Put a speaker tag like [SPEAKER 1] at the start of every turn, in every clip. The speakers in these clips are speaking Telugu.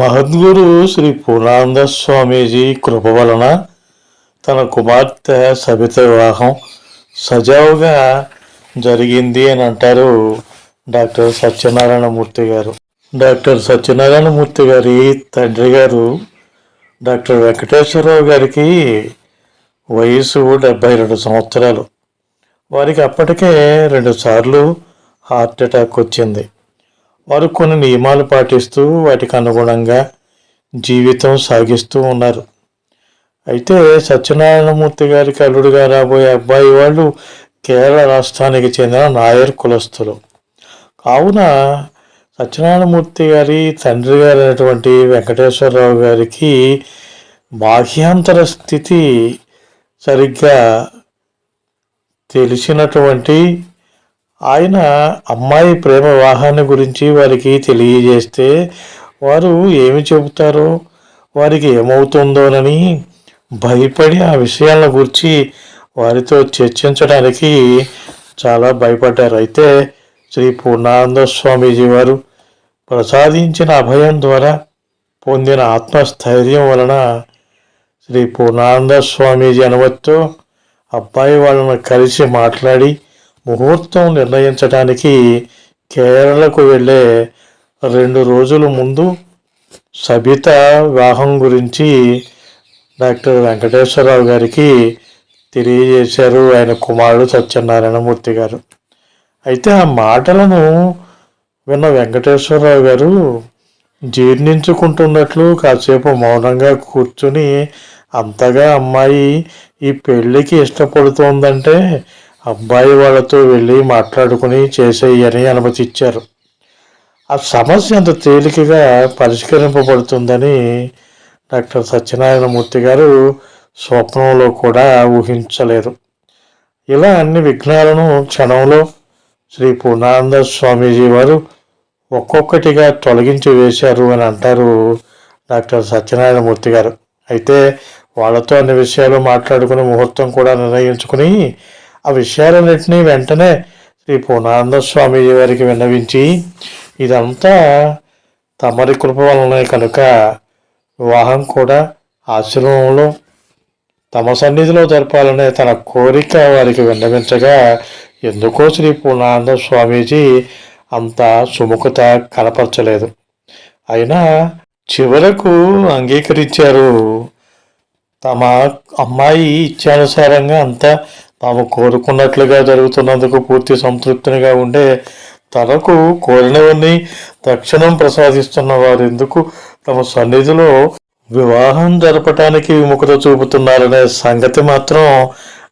[SPEAKER 1] మహద్గురు శ్రీ పూర్ణానంద స్వామీజీ కృప వలన తన కుమార్తె సబిత వివాహం సజావుగా జరిగింది అని అంటారు డాక్టర్ సత్యనారాయణమూర్తి గారు. డాక్టర్ సత్యనారాయణమూర్తి గారి తండ్రి గారు డాక్టర్ వెంకటేశ్వరరావు గారికి వయసు డెబ్బై రెండు సంవత్సరాలు. వారికి అప్పటికే రెండుసార్లు హార్ట్ అటాక్ వచ్చింది. వారు కొన్ని నియమాలు పాటిస్తూ వాటికి అనుగుణంగా జీవితం సాగిస్తూ ఉన్నారు. అయితే సత్యనారాయణమూర్తి గారికి అల్లుడుగా రాబోయే అబ్బాయి వాళ్ళు కేరళ రాష్ట్రానికి చెందిన నాయర్ కులస్తులు. కావున సత్యనారాయణమూర్తి గారి తండ్రి గారు అయినటువంటి వెంకటేశ్వరరావు గారికి బాహ్యాంతర స్థితి సరిగ్గా తెలిసినటువంటి ఆయన అమ్మాయి ప్రేమ వివాహాన్ని గురించి వారికి తెలియజేస్తే వారు ఏమి చెబుతారో వారికి ఏమవుతుందోనని భయపడి ఆ విషయాలను గురించి వారితో చర్చించడానికి చాలా భయపడ్డారు. అయితే శ్రీ పూర్ణానంద స్వామీజీ వారు ప్రసాదించిన అభయం ద్వారా పొందిన ఆత్మస్థైర్యం వలన శ్రీ పూర్ణానంద స్వామీజీ అనుమతితో అబ్బాయి వాళ్ళను కలిసి మాట్లాడి ముహూర్తం నిర్ణయించడానికి కేరళకు వెళ్ళే రెండు రోజుల ముందు సబిత వివాహం గురించి డాక్టర్ వెంకటేశ్వరరావు గారికి తెలియజేశారు ఆయన కుమారుడు సత్యనారాయణమూర్తి గారు. అయితే ఆ మాటలను విన్న వెంకటేశ్వరరావు గారు జీర్ణించుకుంటున్నట్లు కాసేపు మౌనంగా కూర్చుని అంతగా అమ్మాయి ఈ పెళ్ళికి ఇష్టపడుతోందంటే అబ్బాయి వాళ్ళతో వెళ్ళి మాట్లాడుకుని చేసేయని అనుమతి ఇచ్చారు ఆ సమస్య అంత తేలికగా పరిష్కరింపబడుతుందని డాక్టర్ సత్యనారాయణమూర్తి గారు స్వప్నంలో కూడా ఊహించలేరు ఇలా అన్ని విఘ్నాలను క్షణంలో శ్రీ పూర్ణానంద స్వామీజీ వారు ఒక్కొక్కటిగా తొలగించి వేశారు అని అంటారు డాక్టర్ సత్యనారాయణమూర్తి గారు. అయితే వాళ్ళతో అన్ని విషయాలు మాట్లాడుకుని ముహూర్తం కూడా నిర్ణయించుకుని ఆ విషయాలన్నింటినీ వెంటనే శ్రీ పూర్ణానంద స్వామి వారికి విన్నవించి ఇదంతా తమరి కృప వలనే కనుక వివాహం కూడా ఆశ్రమంలో తమ సన్నిధిలో జరపాలనే తన కోరిక వారికి విన్నవించగా ఎందుకో శ్రీ పూర్ణానంద స్వామీజీ అంత సుముఖత కనపరచలేదు. అయినా చివరకు అంగీకరించారు. తమ అమ్మాయి ఇచ్చానుసారంగా అంతా తాము కోరుకున్నట్లుగా జరుగుతున్నందుకు పూర్తి సంతృప్తినిగా ఉండే తనకు కోరినవన్నీ తక్షణం ప్రసాదిస్తున్న వారు ఎందుకు తమ సన్నిధిలో వివాహం జరపటానికి విముఖత చూపుతున్నారనే సంగతి మాత్రం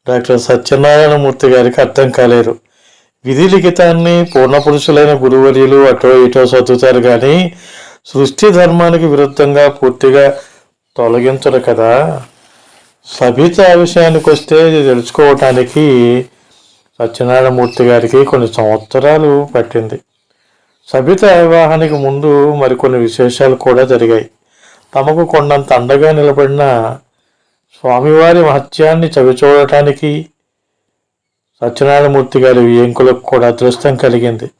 [SPEAKER 1] డాక్టర్ సత్యనారాయణమూర్తి గారికి అర్థం కాలేరు విధి లిఖితాన్ని పూర్ణపురుషులైన గురువర్యులు అటో ఇటో సర్దుతారు కానీ సృష్టి ధర్మానికి విరుద్ధంగా పూర్తిగా తొలగించరు కదా. సభిత విషయానికి వస్తే ఇది తెలుసుకోవటానికి సత్యనారాయణమూర్తి గారికి కొన్ని సంవత్సరాలు పట్టింది. సభిత వివాహానికి ముందు మరికొన్ని విశేషాలు కూడా జరిగాయి. తమకు కొండంత అండగా నిలబడిన స్వామివారి మహత్యాన్ని చవిచూడటానికి సత్యనారాయణమూర్తి గారి వియంకులకు కూడా అదృష్టం కలిగింది.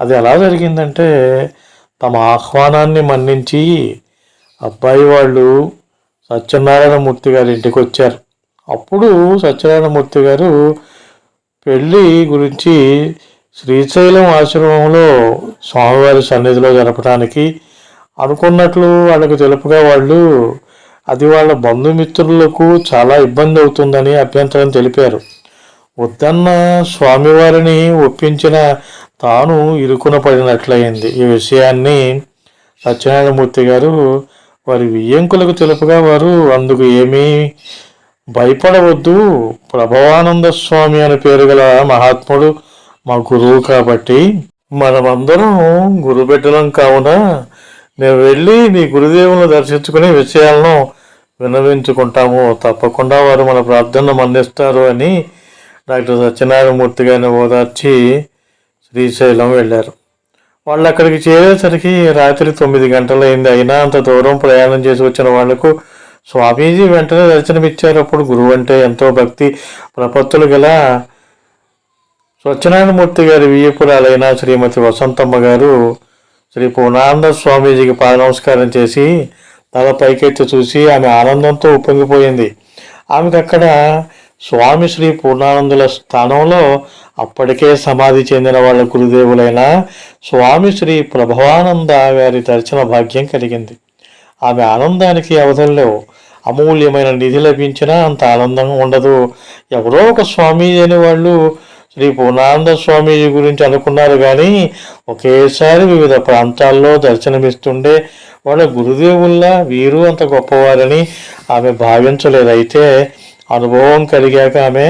[SPEAKER 1] అది ఎలా జరిగిందంటే తమ ఆహ్వానాన్ని మన్నించి అబ్బాయి వాళ్ళు సత్యనారాయణమూర్తి గారి ఇంటికి వచ్చారు. అప్పుడు సత్యనారాయణమూర్తి గారు పెళ్ళి గురించి శ్రీశైలం ఆశ్రమంలో స్వామివారి సన్నిధిలో జరపడానికి అనుకున్నట్లు వాళ్ళకు తెలుపుగా వాళ్ళు అది వాళ్ళ బంధుమిత్రులకు చాలా ఇబ్బంది అవుతుందని అభ్యంతరం తెలిపారు. వద్దన్న స్వామివారిని ఒప్పించిన తాను ఇరుకున పడినట్లయింది. ఈ విషయాన్ని సత్యనారాయణమూర్తి గారు వారి వియ్యంకులకు తెలుపుగా వారు అందుకు ఏమీ భయపడవద్దు. ప్రభవానంద స్వామి అని పేరు గల మహాత్ముడు మా గురువు కాబట్టి మనమందరం గురుబిడ్డలం కావున మేము వెళ్ళి నీ గురుదేవులను దర్శించుకునే విషయాలను విన్నవించుకుంటాము. తప్పకుండా వారు మన ప్రార్థనను మన్నిస్తారు అని డాక్టర్ సత్యనారాయణమూర్తి గారిని ఓదార్చి శ్రీశైలం వెళ్ళారు. వాళ్ళు అక్కడికి చేరేసరికి రాత్రి తొమ్మిది గంటలైంది. అయినా అంత దూరం ప్రయాణం చేసి వచ్చిన వాళ్ళకు స్వామీజీ వెంటనే దర్శనమిచ్చారు. అప్పుడు గురువు అంటే ఎంతో భక్తి ప్రపత్తులు గల సత్యనారాయణమూర్తి గారి వియ్యపురాలైన శ్రీమతి వసంతమ్మ గారు శ్రీ పూర్ణానంద స్వామీజీకి పాదనమస్కారం చేసి తల పైకెత్తి చూసి ఆమె ఆనందంతో ఉప్పొంగిపోయింది. ఆమెకు అక్కడ స్వామి శ్రీ పూర్ణానందుల స్థానంలో అప్పటికే సమాధి చెందిన వాళ్ళ గురుదేవులైన స్వామి శ్రీ ప్రభవానంద గారి దర్శన భాగ్యం కలిగింది. ఆమె ఆనందానికి అవధుల్లో అమూల్యమైన నిధి లభించినా అంత ఆనందంగా ఉండదు. ఎవరో ఒక స్వామి అనే వాళ్ళు శ్రీ పూర్ణానంద స్వామీజీ గురించి అనుకున్నారు కానీ ఒకేసారి వివిధ ప్రాంతాల్లో దర్శనమిస్తుండే వాళ్ళ గురుదేవుల్లా వీరు అంత గొప్పవారని ఆమె భావించలేదు. అయితే అనుభవం కలిగాక ఆమె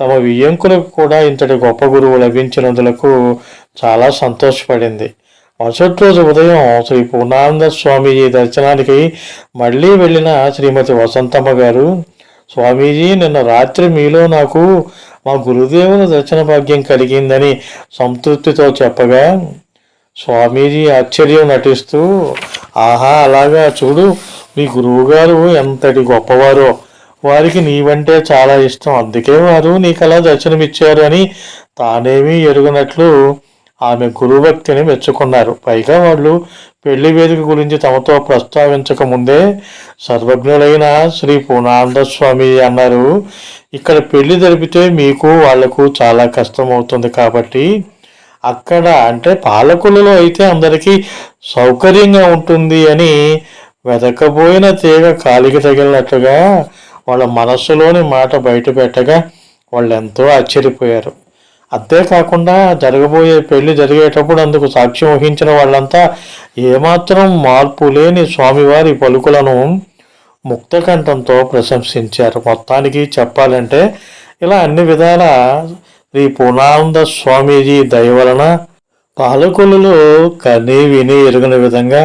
[SPEAKER 1] తమ వియ్యంకులకు కూడా ఇంతటి గొప్ప గురువు లభించినందులకు చాలా సంతోషపడింది. మరుసటి రోజు ఉదయం శ్రీ పూర్ణానంద స్వామీజీ దర్శనానికి మళ్ళీ వెళ్ళిన శ్రీమతి వసంతమ్మ గారు స్వామీజీ నిన్న రాత్రి మీలో నాకు మా గురుదేవుని దర్శన భాగ్యం కలిగిందని సంతృప్తితో చెప్పగా స్వామీజీ ఆశ్చర్యం నటిస్తూ ఆహా అలాగా చూడు మీ గురువుగారు ఎంతటి గొప్పవారో. వారికి నీవంటే చాలా ఇష్టం. అందుకే వారు నీకు అలా దర్శనమిచ్చారు అని తానేమీ ఎరుగనట్లు ఆమె గురుభక్తిని మెచ్చుకున్నారు. పైగా వాళ్ళు పెళ్ళి వేదిక గురించి తమతో ప్రస్తావించక ముందే సర్వజ్ఞులైన శ్రీ పూర్ణానంద స్వామి అన్నారు ఇక్కడ పెళ్ళి జరిపితే మీకు వాళ్ళకు చాలా కష్టం అవుతుంది కాబట్టి అక్కడ అంటే పాలకులలో అయితే అందరికీ సౌకర్యంగా ఉంటుంది అని వెతకపోయిన తీగ కాలికి తగిలినట్లుగా వాళ్ళ మనస్సులోని మాట బయటపెట్టగా వాళ్ళు ఎంతో ఆశ్చర్యపోయారు. అంతేకాకుండా జరగబోయే పెళ్ళి జరిగేటప్పుడు అందుకు సాక్ష్యం వహించిన వాళ్ళంతా ఏమాత్రం మార్పు లేని స్వామివారి పలుకులను ముక్తకంఠంతో ప్రశంసించారు. మొత్తానికి చెప్పాలంటే ఇలా అన్ని విధాల శ్రీ పూర్ణానంద స్వామీజీ దయ వలన పాలకులలో కని విని ఎరుగిన విధంగా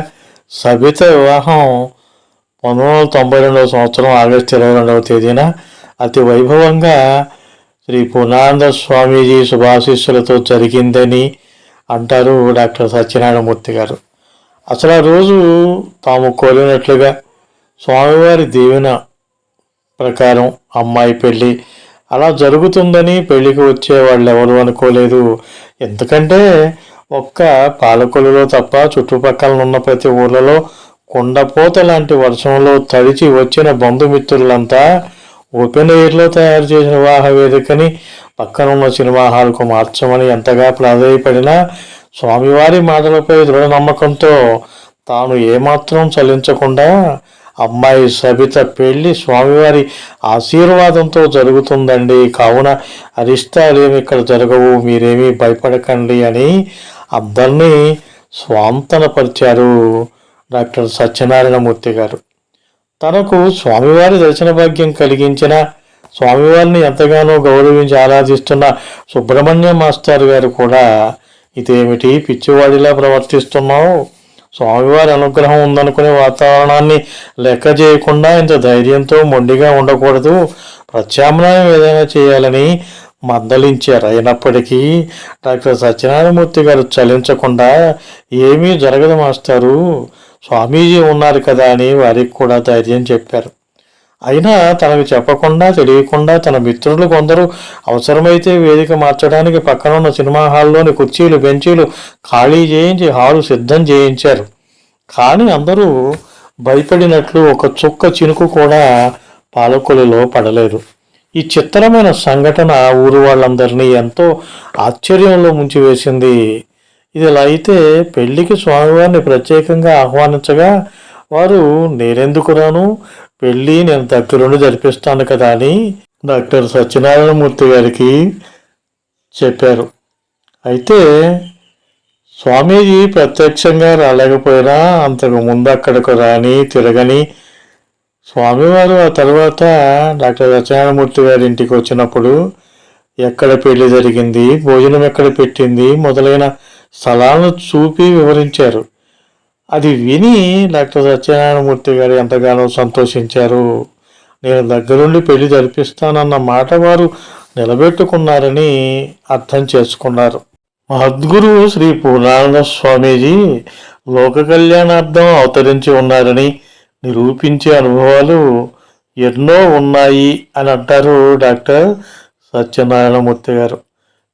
[SPEAKER 1] సబిత వివాహం పంతొమ్మిది వందల తొంభై రెండవ సంవత్సరం ఆగస్టు ఇరవై రెండవ తేదీన అతి వైభవంగా శ్రీ పూర్ణానంద స్వామీజీ శుభాశీస్సులతో జరిగిందని అంటారు డాక్టర్ సత్యనారాయణమూర్తి గారు. అసలు ఆ రోజు తాము కోరినట్లుగా స్వామివారి దీవెన ప్రకారం అమ్మాయి పెళ్ళి అలా జరుగుతుందని పెళ్ళికి వచ్చే వాళ్ళు ఎవరు అనుకోలేదు. ఎందుకంటే ఒక్క పాలకొలులో తప్ప చుట్టుపక్కల ఉన్న ప్రతి ఊర్లలో కుండపోత లాంటి వర్షంలో తడిచి వచ్చిన బంధుమిత్రులంతా ఓపెన్ ఎయిర్లో తయారు చేసిన వివాహ వేదికని పక్కనున్న సినిమా హాల్కు మార్చమని ఎంతగా ప్రాధాయపడినా స్వామివారి మాటలపై దృఢ నమ్మకంతో తాను ఏమాత్రం చలించకుండా అమ్మాయి సబిత పెళ్ళి స్వామివారి ఆశీర్వాదంతో జరుగుతుందండి. కావున అరిష్టాలేమి ఇక్కడ జరగవు మీరేమీ భయపడకండి అని అందరినీ స్వాంతనపరిచారు డాక్టర్ సత్యనారాయణమూర్తి గారు. తనకు స్వామివారి దర్శన భాగ్యం కలిగించిన స్వామివారిని ఎంతగానో గౌరవించి ఆరాధిస్తున్న సుబ్రహ్మణ్య మాస్టర్ గారు కూడా ఇదేమిటి పిచ్చివాడిలా ప్రవర్తిస్తున్నావు? స్వామివారి అనుగ్రహం ఉందనుకునే వాతావరణాన్ని లెక్క చేయకుండా ఇంత ధైర్యంతో మొండిగా ఉండకూడదు. ప్రత్యామ్నాయం ఏదైనా చేయాలని మందలించారు. అయినప్పటికీ డాక్టర్ సత్యనారాయణమూర్తి గారు చలించకుండా ఏమీ జరగదు మాస్టారు. స్వామీజీ ఉన్నారు కదా అని వారికి కూడా ధైర్యం చెప్పారు. అయినా తనకు చెప్పకుండా తెలియకుండా తన మిత్రులు కొందరు అవసరమైతే వేదిక మార్చడానికి పక్కనున్న సినిమా హాల్లోని కుర్చీలు బెంచీలు ఖాళీ చేయించి హాలు సిద్ధం చేయించారు. కానీ అందరూ భయపడినట్లు ఒక చుక్క చినుకు కూడా పాలకులలో పడలేదు. ఈ చిత్రమైన సంఘటన ఊరు వాళ్ళందరినీ ఎంతో ఆశ్చర్యంలో ముంచివేసింది. ఇది ఇలా అయితే పెళ్ళికి స్వామివారిని ప్రత్యేకంగా ఆహ్వానించగా వారు నేనెందుకు రాను పెళ్ళి నేను దగ్గరుండి జరిపిస్తాను కదా అని డాక్టర్ సత్యనారాయణమూర్తి గారికి చెప్పారు. అయితే స్వామీజీ ప్రత్యక్షంగా రాలేకపోయినా అంతకు ముందు అక్కడికి రాని తిరగని స్వామివారు ఆ తర్వాత డాక్టర్ సత్యనారాయణమూర్తి గారి ఇంటికి వచ్చినప్పుడు ఎక్కడ పెళ్ళి జరిగింది భోజనం ఎక్కడ పెట్టింది మొదలైన స్థలాలను చూపి వివరించారు. అది విని డాక్టర్ సత్యనారాయణమూర్తి గారు ఎంతగానో సంతోషించారు. నేను దగ్గరుండి పెళ్ళి జరిపిస్తానన్న మాట వారు నిలబెట్టుకున్నారని అర్థం చేసుకున్నారు. మహద్గురు శ్రీ పూర్ణానంద స్వామీజీ లోక కళ్యాణార్థం అవతరించి ఉన్నారని నిరూపించే అనుభవాలు ఎన్నో ఉన్నాయి అని అంటారు డాక్టర్ సత్యనారాయణమూర్తి గారు.